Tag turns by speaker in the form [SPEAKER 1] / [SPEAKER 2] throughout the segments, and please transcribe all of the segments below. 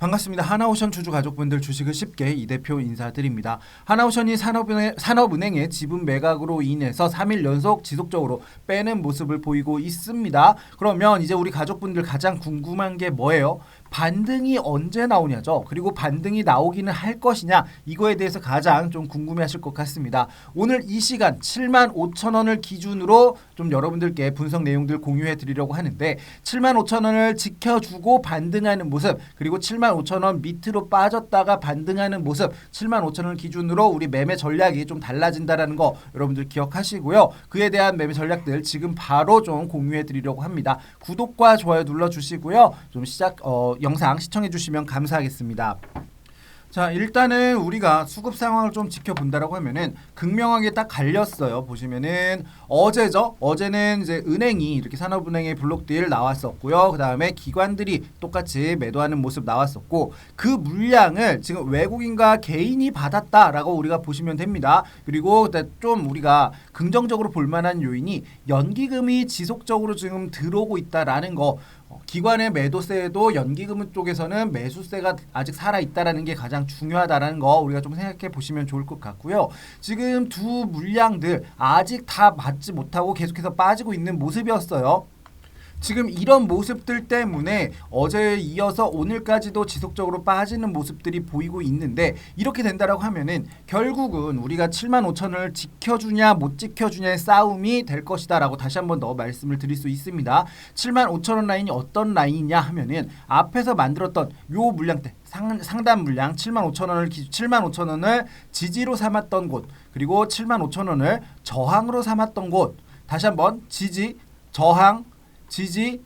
[SPEAKER 1] 반갑습니다. 하나오션 주주 가족분들 주식을 쉽게 이 대표 인사드립니다. 하나오션이 산업은행, 산업은행의 지분 매각으로 인해서 3일 연속 지속적으로 빼는 모습을 보이고 있습니다. 그러면 이제 우리 가족분들 가장 궁금한 게 뭐예요? 반등이 언제 나오냐죠. 그리고 반등이 나오기는 할 것이냐 이거에 대해서 가장 좀 궁금해하실 것 같습니다. 오늘 이 시간 7만 5천 원을 기준으로 좀 여러분들께 분석 내용들 공유해 드리려고 하는데 7만 5천 원을 지켜주고 반등하는 모습 그리고 7만 5천 원 밑으로 빠졌다가 반등하는 모습 7만 5천 원 기준으로 우리 매매 전략이 좀 달라진다라는 거 여러분들 기억하시고요. 그에 대한 매매 전략들 지금 바로 좀 공유해 드리려고 합니다. 구독과 좋아요 눌러 주시고요. 좀 시작 어, 영상 시청해 주시면 감사하겠습니다. 자 일단은 우리가 수급 상황을 좀 지켜본다라고 하면은 극명하게 딱 갈렸어요. 보시면은 어제죠? 어제는 이제 은행이 이렇게 산업은행의 블록딜 나왔었고요. 그 다음에 기관들이 똑같이 매도하는 모습 나왔었고 그 물량을 지금 외국인과 개인이 받았다라고 우리가 보시면 됩니다. 그리고 좀 우리가 긍정적으로 볼만한 요인이 연기금이 지속적으로 지금 들어오고 있다라는 거. 어, 기관의 매도세도 연기금 쪽에서는 매수세가 아직 살아 있다라는 게 가장 중요하다라는 거 우리가 좀 생각해 보시면 좋을 것 같고요. 지금 두 물량들 아직 다 맞지 못하고 계속해서 빠지고 있는 모습이었어요. 지금 이런 모습들 때문에 어제 이어서 오늘까지도 지속적으로 빠지는 모습들이 보이고 있는데 이렇게 된다라고 하면은 결국은 우리가 7만 5천을 지켜주냐 못 지켜주냐의 싸움이 될 것이다라고 다시 한번 더 말씀을 드릴 수 있습니다. 7만 5천 원 라인이 어떤 라인이냐 하면은 앞에서 만들었던 요 물량대 상, 상단 물량 7만 5천 원을 기, 7만 5천 원을 지지로 삼았던 곳 그리고 7만 5천 원을 저항으로 삼았던 곳 다시 한번 지지 저항 지지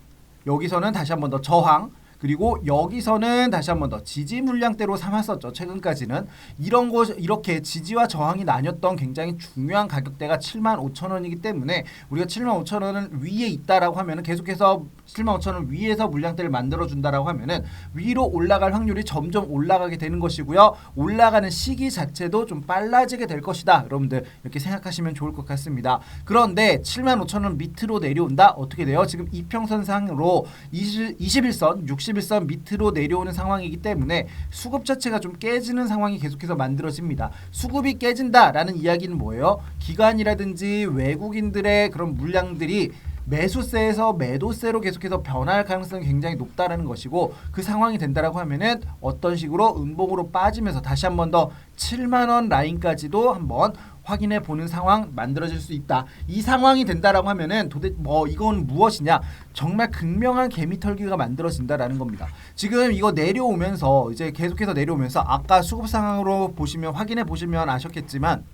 [SPEAKER 1] 여기서는 다시 한 번 더 저항 그리고 여기서는 다시 한 번 더 지지 물량대로 삼았었죠. 최근까지는 이런 거 이렇게 지지와 저항이 나뉘었던 굉장히 중요한 가격대가 7만 5천 원이기 때문에 우리가 7만 5천 원은 위에 있다라고 하면은 계속해서 7만 5천 원 위에서 물량대를 만들어 준다라고 하면은 위로 올라갈 확률이 점점 올라가게 되는 것이고요. 올라가는 시기 자체도 좀 빨라지게 될 것이다. 여러분들 이렇게 생각하시면 좋을 것 같습니다. 그런데 7만 5천 원 밑으로 내려온다. 어떻게 돼요? 지금 이평선상으로 20, 21선, 61선 밑으로 내려오는 상황이기 때문에 수급 자체가 좀 깨지는 상황이 계속해서 만들어집니다. 수급이 깨진다라는 이야기는 뭐예요? 기관이라든지 외국인들의 그런 물량들이 매수세에서 매도세로 계속해서 변할 가능성이 굉장히 높다라는 것이고 그 상황이 된다라고 하면은 어떤 식으로 음봉으로 빠지면서 다시 한 번 더 7만 원 라인까지도 한번 확인해 보는 상황 만들어질 수 있다. 이 상황이 된다라고 하면은 도대체 뭐 이건 무엇이냐? 정말 극명한 개미털기가 만들어진다라는 겁니다. 지금 이거 내려오면서 이제 계속해서 내려오면서 아까 수급 상황으로 보시면 확인해 보시면 아셨겠지만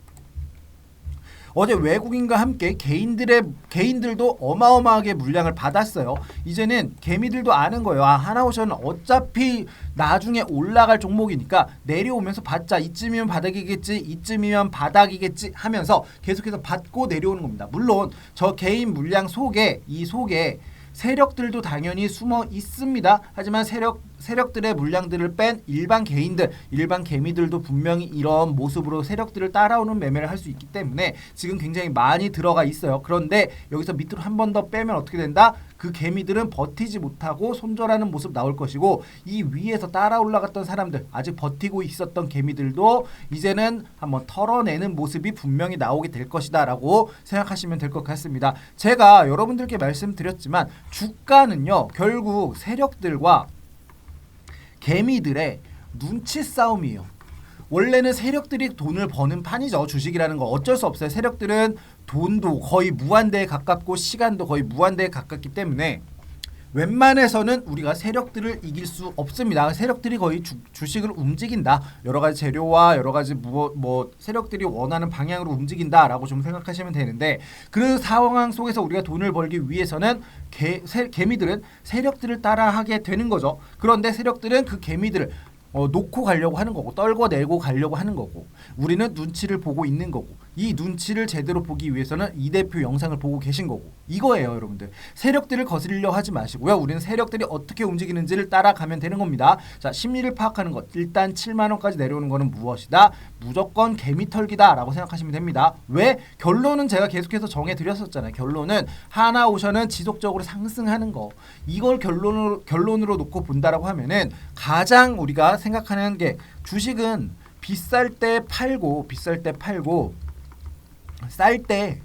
[SPEAKER 1] 어제 외국인과 함께 개인들의 개인들도 어마어마하게 물량을 받았어요. 이제는 개미들도 아는 거예요. 아, 하나오션은 어차피 나중에 올라갈 종목이니까 내려오면서 받자. 이쯤이면 바닥이겠지. 이쯤이면 바닥이겠지 하면서 계속해서 받고 내려오는 겁니다. 물론 저 개인 물량 속에 이 속에 세력들도 당연히 숨어 있습니다. 하지만 세력 세력들의 물량들을 뺀 일반 개인들, 일반 개미들도 분명히 이런 모습으로 세력들을 따라오는 매매를 할 수 있기 때문에 지금 굉장히 많이 들어가 있어요. 그런데 여기서 밑으로 한 번 더 빼면 어떻게 된다? 그 개미들은 버티지 못하고 손절하는 모습 나올 것이고 이 위에서 따라 올라갔던 사람들 아직 버티고 있었던 개미들도 이제는 한번 털어내는 모습이 분명히 나오게 될 것이다라고 생각하시면 될 것 같습니다. 제가 여러분들께 말씀드렸지만 주가는요 결국 세력들과 개미들의 눈치 싸움이에요. 원래는 세력들이 돈을 버는 판이죠. 주식이라는 거 어쩔 수 없어요. 세력들은 돈도 거의 무한대에 가깝고 시간도 거의 무한대에 가깝기 때문에 웬만해서는 우리가 세력들을 이길 수 없습니다. 세력들이 거의 주, 주식을 움직인다. 여러 가지 재료와 여러 가지 뭐, 뭐 세력들이 원하는 방향으로 움직인다라고 좀 생각하시면 되는데 그 상황 속에서 우리가 돈을 벌기 위해서는 개, 세, 개미들은 세력들을 따라하게 되는 거죠. 그런데 세력들은 그 개미들을 어, 놓고 가려고 하는 거고 떨궈내고 가려고 하는 거고 우리는 눈치를 보고 있는 거고 이 눈치를 제대로 보기 위해서는 이 대표 영상을 보고 계신 거고. 이거예요 여러분들. 세력들을 거스리려 하지 마시고요. 우리는 세력들이 어떻게 움직이는지를 따라가면 되는 겁니다. 자 심리를 파악하는 것. 일단 7만원까지 내려오는 거는 무엇이다? 무조건 개미털기다 라고 생각하시면 됩니다. 왜? 결론은 제가 계속해서 정해드렸었잖아요. 결론은 하나오션은 지속적으로 상승하는 거. 이걸 결론으로 결론으로 놓고 본다라고 하면은 가장 우리가 생각하는 게 주식은 비쌀 때 팔고 비쌀 때 팔고 쌀 때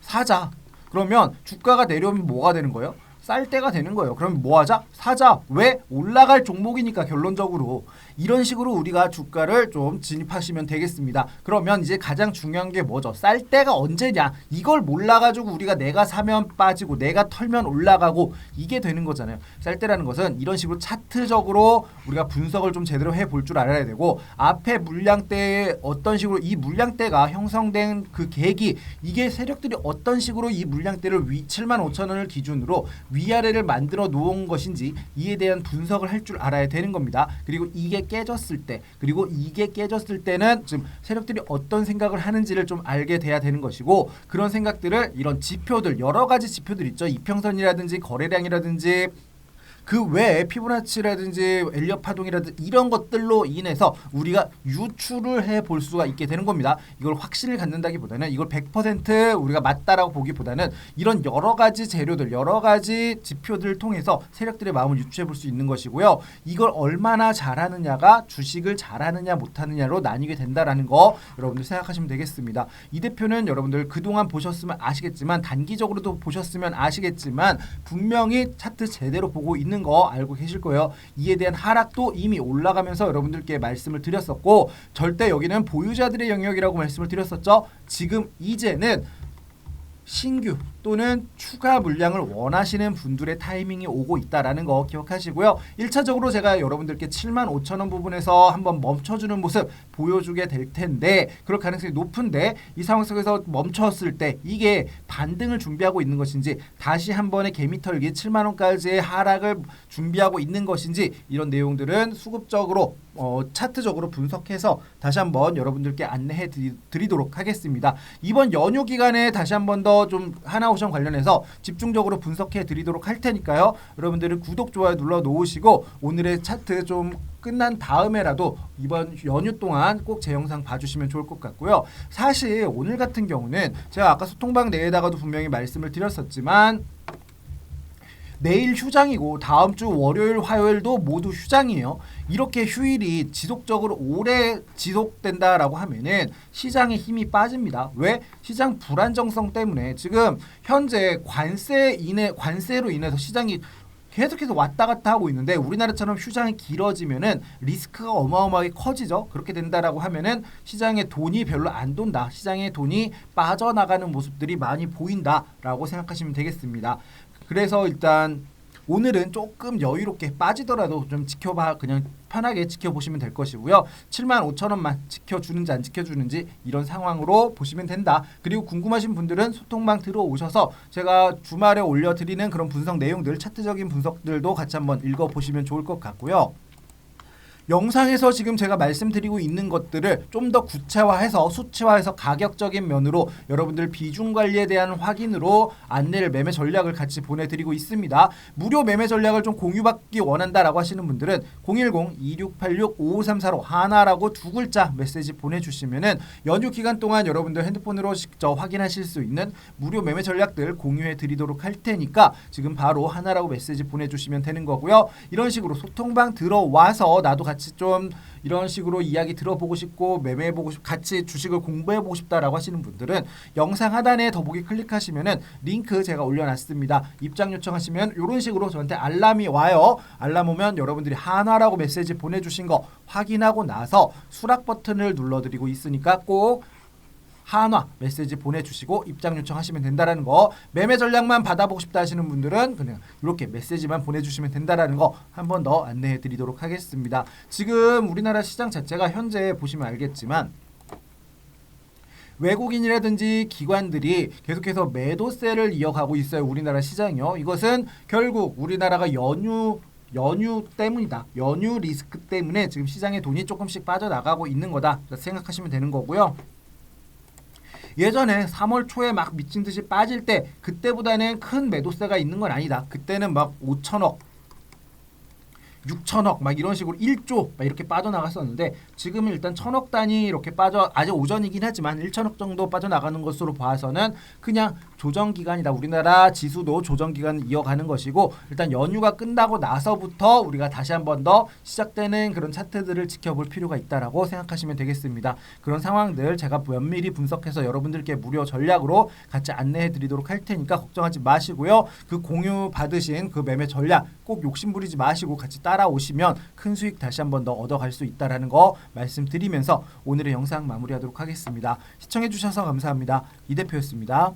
[SPEAKER 1] 사자. 그러면 주가가 내려오면 뭐가 되는 거예요? 쌀 때가 되는 거예요. 그럼 뭐 하자? 사자. 왜? 올라갈 종목이니까 결론적으로 이런 식으로 우리가 주가를 좀 진입하시면 되겠습니다. 그러면 이제 가장 중요한 게 뭐죠? 쌀 때가 언제냐? 이걸 몰라 가지고 우리가 내가 사면 빠지고 내가 털면 올라가고 이게 되는 거잖아요. 쌀 때라는 것은 이런 식으로 차트적으로 우리가 분석을 좀 제대로 해 볼 줄 알아야 되고 앞에 물량대에 어떤 식으로 이 물량대가 형성된 그 계기 이게 세력들이 어떤 식으로 이 물량대를 위 7만 5천 원을 기준으로 위아래를 만들어 놓은 것인지 이에 대한 분석을 할 줄 알아야 되는 겁니다. 그리고 이게 깨졌을 때 그리고 이게 깨졌을 때는 지금 세력들이 어떤 생각을 하는지를 좀 알게 돼야 되는 것이고 그런 생각들을 이런 지표들 여러 가지 지표들 있죠. 이평선이라든지 거래량이라든지 그 외에 피부나치라든지 엘리엇 파동이라든지 이런 것들로 인해서 우리가 유출을 해볼 수가 있게 되는 겁니다. 이걸 확신을 갖는다기보다는 이걸 100% 우리가 맞다라고 보기보다는 이런 여러 가지 재료들, 여러 가지 지표들을 통해서 세력들의 마음을 유추해 볼 수 있는 것이고요. 이걸 얼마나 잘하느냐가 주식을 잘하느냐 못하느냐로 나뉘게 된다라는 거 여러분들 생각하시면 되겠습니다. 이 대표는 여러분들 그동안 보셨으면 아시겠지만 단기적으로도 보셨으면 아시겠지만 분명히 차트 제대로 보고 있는 거 알고 계실 거예요. 이에 대한 하락도 이미 올라가면서 여러분들께 말씀을 드렸었고 절대 여기는 보유자들의 영역이라고 말씀을 드렸었죠. 지금 이제는 신규 또는 추가 물량을 원하시는 분들의 타이밍이 오고 있다라는 거 기억하시고요. 1차적으로 제가 여러분들께 7만 5천 원 부분에서 한번 멈춰주는 모습 보여주게 될 텐데 그럴 가능성이 높은데 이 상황 속에서 멈췄을 때 이게 반등을 준비하고 있는 것인지 다시 한 번의 개미털기 7만 원까지의 하락을 준비하고 있는 것인지 이런 내용들은 수급적으로 어, 차트적으로 분석해서 다시 한번 여러분들께 안내해 드리, 드리도록 하겠습니다. 이번 연휴 기간에 다시 한번더 좀 하나오션 관련해서 집중적으로 분석해 드리도록 할 테니까요. 여러분들은 구독 좋아요 눌러 놓으시고 오늘의 차트 좀 끝난 다음에라도 이번 연휴 동안 꼭 제 영상 봐주시면 좋을 것 같고요. 사실 오늘 같은 경우는 제가 아까 소통방 내에다가도 분명히 말씀을 드렸었지만 내일 휴장이고 다음 주 월요일 화요일도 모두 휴장이에요. 이렇게 휴일이 지속적으로 오래 지속된다라고 하면은 시장의 힘이 빠집니다. 왜? 시장 불안정성 때문에 지금 현재 관세 인해 관세로 인해서 시장이 계속해서 왔다 갔다 하고 있는데 우리나라처럼 휴장이 길어지면은 리스크가 어마어마하게 커지죠. 그렇게 된다라고 하면은 시장에 돈이 별로 안 돈다. 시장에 돈이 빠져나가는 모습들이 많이 보인다라고 생각하시면 되겠습니다. 그래서 일단 오늘은 조금 여유롭게 빠지더라도 좀 지켜봐 그냥 편하게 지켜보시면 될 것이고요. 7만 5천 원만 지켜주는지 안 지켜주는지 이런 상황으로 보시면 된다. 그리고 궁금하신 분들은 소통방 들어오셔서 제가 주말에 올려드리는 그런 분석 내용들 차트적인 분석들도 같이 한번 읽어보시면 좋을 것 같고요. 영상에서 지금 제가 말씀드리고 있는 것들을 좀 더 구체화해서 수치화해서 가격적인 면으로 여러분들 비중 관리에 대한 확인으로 안내를 매매 전략을 같이 보내드리고 있습니다. 무료 매매 전략을 좀 공유받기 원한다라고 하시는 분들은 010-2686-5534로 하나라고 두 글자 메시지 보내주시면은 연휴 기간 동안 여러분들 핸드폰으로 직접 확인하실 수 있는 무료 매매 전략들 공유해 드리도록 할 테니까 지금 바로 하나라고 메시지 보내주시면 되는 거고요. 이런 식으로 소통방 들어와서 나도 같이 좀 이런 식으로 이야기 들어보고 싶고 매매해 보고 싶 같이 주식을 공부해 보고 싶다라고 하시는 분들은 영상 하단에 더보기 클릭하시면은 링크 제가 올려놨습니다. 입장 요청하시면 이런 식으로 저한테 알람이 와요. 알람 오면 여러분들이 한화라고 메시지 보내주신 거 확인하고 나서 수락 버튼을 눌러드리고 있으니까 꼭 한화 메시지 보내주시고 입장 요청하시면 된다라는 거 매매 전략만 받아보고 싶다 하시는 분들은 그냥 이렇게 메시지만 보내주시면 된다라는 거 한 번 더 안내해 드리도록 하겠습니다. 지금 우리나라 시장 자체가 현재 보시면 알겠지만 외국인이라든지 기관들이 계속해서 매도세를 이어가고 있어요. 우리나라 시장이요. 이것은 결국 우리나라가 연휴 연휴 때문이다. 연휴 리스크 때문에 지금 시장에 돈이 조금씩 빠져나가고 있는 거다. 생각하시면 되는 거고요. 예전에 3월 초에 막 미친 듯이 빠질 때 그때보다는 큰 매도세가 있는 건 아니다. 그때는 막 5천억 6천억 막 이런 식으로 1조 막 이렇게 빠져나갔었는데 지금은 일단 천억 단위 이렇게 빠져 아직 오전이긴 하지만 1천억 정도 빠져나가는 것으로 봐서는 그냥 조정 기간이다. 우리나라 지수도 조정 기간을 이어가는 것이고 일단 연휴가 끝나고 나서부터 우리가 다시 한번 더 시작되는 그런 차트들을 지켜볼 필요가 있다라고 생각하시면 되겠습니다. 그런 상황들 제가 면밀히 분석해서 여러분들께 무료 전략으로 같이 안내해 드리도록 할 테니까 걱정하지 마시고요. 그 공유 받으신 그 매매 전략 꼭 욕심 부리지 마시고 같이 따라오시면 큰 수익 다시 한번 더 얻어갈 수 있다라는 거 말씀드리면서 오늘의 영상 마무리하도록 하겠습니다. 시청해 주셔서 감사합니다. 이 대표였습니다.